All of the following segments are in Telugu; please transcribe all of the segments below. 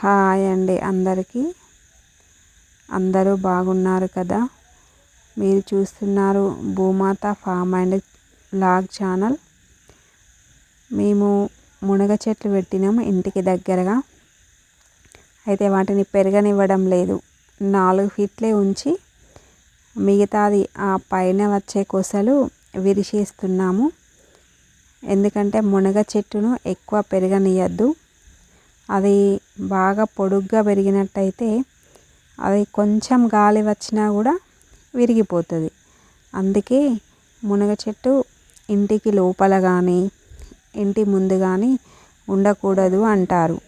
హాయ్ అండి అందరికీ. అందరూ బాగున్నారు కదా? మీరు చూస్తున్నారు భూమాత ఫామ్ అండ్ లాగ్ ఛానల్. మేము మునగ చెట్లు పెట్టినాము ఇంటికి దగ్గరగా. అయితే వాటిని పెరగనివ్వడం లేదు. నాలుగు ఫీట్లే ఉంచి మిగతాది ఆ పైన వచ్చే కొసలు విరిచేస్తున్నాము. ఎందుకంటే మునగ చెట్టును ఎక్కువ పెరగనియద్దు. అది బాగా పొడుగ్గా పెరిగినట్టయితే అది కొంచెం గాలి వచ్చినా కూడా విరిగిపోతుంది. అందుకే మునగ చెట్టు ఇంటికి లోపల కానీ ఇంటి ముందు కానీ ఉండకూడదు అంటారు.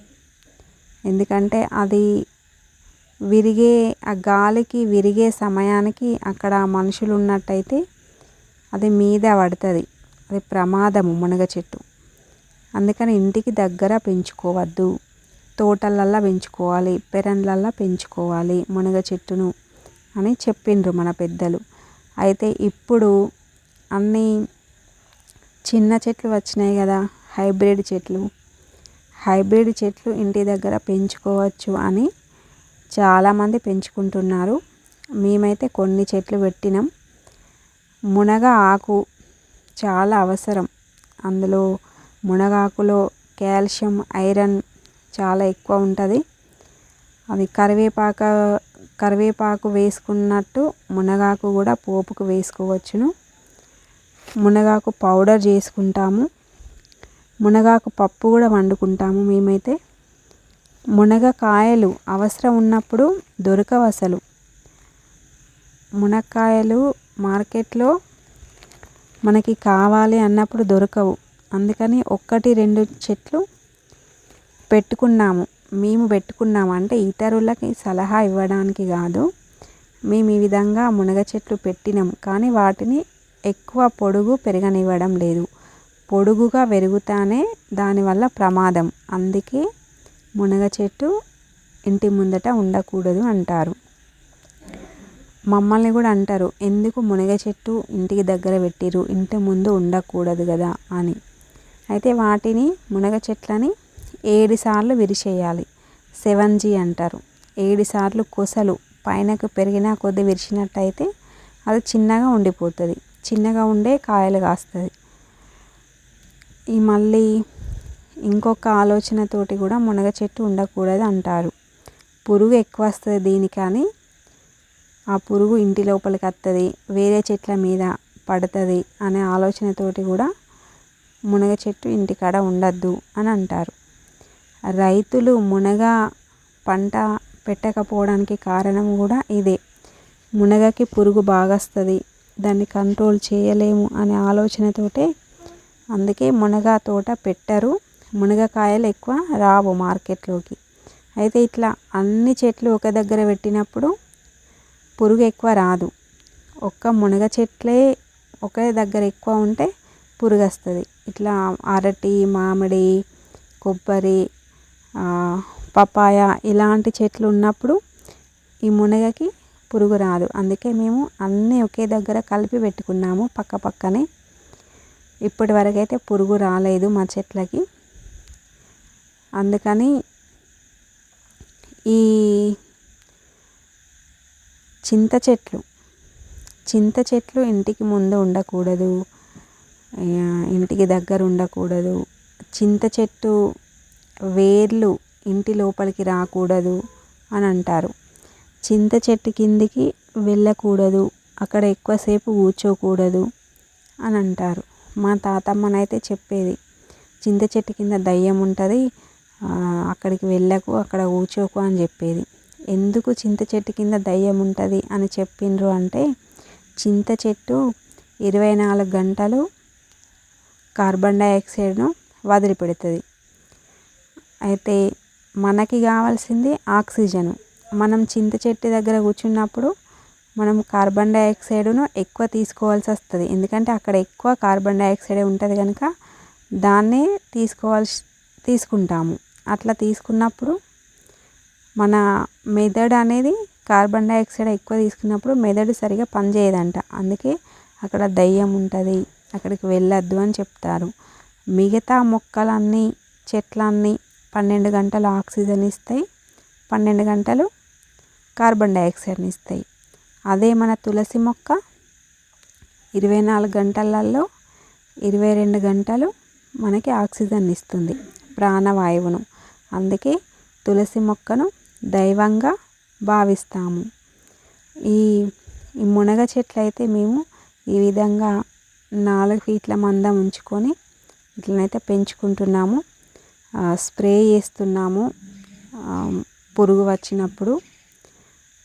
ఎందుకంటే అది విరిగే ఆ గాలికి విరిగే సమయానికి అక్కడ మనుషులు ఉన్నట్టయితే అది మీద పడుతుంది. అది ప్రమాదము మునగ చెట్టు. అందుకని ఇంటికి దగ్గర పెంచుకోవద్దు. తోటలల్లా పెంచుకోవాలి పెరళ్ళల్లో పెంచుకోవాలి మునగ చెట్టును అని చెప్పిండ్రు మన పెద్దలు. అయితే ఇప్పుడు అన్నీ చిన్న చెట్లు వచ్చినాయి కదా హైబ్రిడ్ చెట్లు. హైబ్రిడ్ చెట్లు ఇంటి దగ్గర పెంచుకోవచ్చు అని చాలామంది పెంచుకుంటున్నారు. మేమైతే కొన్ని చెట్లు పెట్టినాం. మునగ ఆకు చాలా అవసరం. అందులో మునగాకులో కాల్షియం ఐరన్ చాలా ఎక్కువ ఉంటుంది. అది కరివేపాకు కరివేపాకు వేసుకున్నట్టు మునగాకు కూడా పోపుకు వేసుకోవచ్చును. మునగాకు పౌడర్ చేసుకుంటాము. మునగాకు పప్పు కూడా వండుకుంటాము మేమైతే. మునగకాయలు అవసరం ఉన్నప్పుడు దొరకవు అసలు. మునక్కాయలు మార్కెట్లో మనకి కావాలి అన్నప్పుడు దొరకవు. అందుకని ఒక్కటి రెండు చెట్లు పెట్టుకున్నాము. మేము పెట్టుకున్నాము అంటే ఇతరులకి సలహా ఇవ్వడానికి కాదు. మేము ఈ విధంగా మునగ చెట్లు పెట్టినాం. కానీ వాటిని ఎక్కువ పొడుగు పెరగనివ్వడం లేదు. పొడుగుగా పెరుగుతానే దానివల్ల ప్రమాదం. అందుకే మునగ చెట్టు ఇంటి ముందట ఉండకూడదు అంటారు. మమ్మల్ని కూడా అంటారు ఎందుకు మునగ చెట్టు ఇంటికి దగ్గర పెట్టిరు ఇంటి ముందు ఉండకూడదు కదా అని. అయితే వాటిని మునగ చెట్లని ఏడు సార్లు విరిచేయాలి. సెవెన్ జీ అంటారు. ఏడు సార్లు కొసలు పైనకు పెరిగిన కొద్ది విరిచినట్టయితే అది చిన్నగా ఉండిపోతుంది. చిన్నగా ఉండే కాయలు కాస్తుంది. ఈ మళ్ళీ ఇంకొక ఆలోచనతోటి కూడా మునగ చెట్టు ఉండకూడదు అంటారు. పురుగు ఎక్కువ వస్తుంది దీనికని ఆ పురుగు ఇంటి లోపలికి వస్తుంది వేరే చెట్ల మీద పడుతుంది అనే ఆలోచనతోటి కూడా మునగ చెట్టు ఇంటికాడ ఉండద్దు అని అంటారు. రైతులు మునగ పంట పెట్టకపోవడానికి కారణం కూడా ఇదే. మునగకి పురుగు బాగా వస్తుంది దాన్ని కంట్రోల్ చేయలేము అనే ఆలోచనతోటే అందుకే మునగ తోట పెట్టరు. మునగకాయలు ఎక్కువ రావు మార్కెట్లోకి. అయితే ఇట్లా అన్ని చెట్లు ఒక దగ్గర పెట్టినప్పుడు పురుగు ఎక్కువ రాదు. ఒక్క మునగ చెట్లే ఒకే దగ్గర ఎక్కువ ఉంటే పురుగు వస్తుంది ఇట్లా అరటి మామిడి కొబ్బరి పపాయ ఇలాంటి చెట్లు ఉన్నప్పుడు ఈ మునగకి పురుగు రాదు. అందుకే మేము అన్నీ ఒకే దగ్గర కలిపి పెట్టుకున్నాము పక్క పక్కనే. ఇప్పటి వరకైతే పురుగు రాలేదు మా చెట్లకి. అందుకని ఈ చింత చెట్లు చింత చెట్లు ఇంటికి ముందు ఉండకూడదు ఇంటికి దగ్గర ఉండకూడదు. చింత చెట్టు వేర్లు ఇంటి లోపలికి రాకూడదు అని అంటారు. చింత చెట్టు కిందికి వెళ్ళకూడదు అక్కడ ఎక్కువసేపు కూర్చోకూడదు అని అంటారు. మా తాతమ్మనైతే చెప్పేది చింత చెట్టు కింద దయ్యం ఉంటుంది అక్కడికి వెళ్ళకు అక్కడ కూర్చోకు అని చెప్పేది. ఎందుకు చింత చెట్టు కింద దయ్యం ఉంటుంది అని చెప్పిండ్రు అంటే చింత చెట్టు ఇరవై నాలుగు గంటలు కార్బన్ డైఆక్సైడ్ను వదిలిపెడుతుంది. అయితే మనకి కావాల్సింది ఆక్సిజన్. మనం చింత చెట్టు దగ్గర కూర్చున్నప్పుడు మనం కార్బన్ డైఆక్సైడ్ను ఎక్కువ తీసుకోవాల్సి వస్తుంది. ఎందుకంటే అక్కడ ఎక్కువ కార్బన్ డైఆక్సైడ్ ఉంటుంది కనుక దాన్నే తీసుకోవాల్సి తీసుకుంటాము. అట్లా తీసుకున్నప్పుడు మన మెదడు అనేది కార్బన్ డైఆక్సైడ్ ఎక్కువ తీసుకున్నప్పుడు మెదడు సరిగా పనిచేయదంట. అందుకే అక్కడ దయ్యం ఉంటుంది అక్కడికి వెళ్ళొద్దు అని చెప్తారు. మిగతా మొక్కలన్నీ చెట్లన్నీ పన్నెండు గంటలు ఆక్సిజన్ ఇస్తాయి పన్నెండు గంటలు కార్బన్ డైఆక్సైడ్ని ఇస్తాయి. అదే మన తులసి మొక్క ఇరవై నాలుగు గంటలలో ఇరవై రెండు గంటలు మనకి ఆక్సిజన్ ఇస్తుంది ప్రాణవాయువును. అందుకే తులసి మొక్కను దైవంగా భావిస్తాము. ఈ మునగ చెట్లు అయితే మేము ఈ విధంగా నాలుగు ఫీట్ల మందం ఉంచుకొని ఇట్లనైతే పెంచుకుంటున్నాము. స్ప్రే చేస్తున్నాము. పురుగు వచ్చినప్పుడు.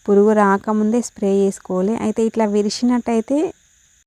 పురుగు రాకముందే స్ప్రే చేసుకోవాలి. అయితే ఇట్లా విరిచినట్టయితే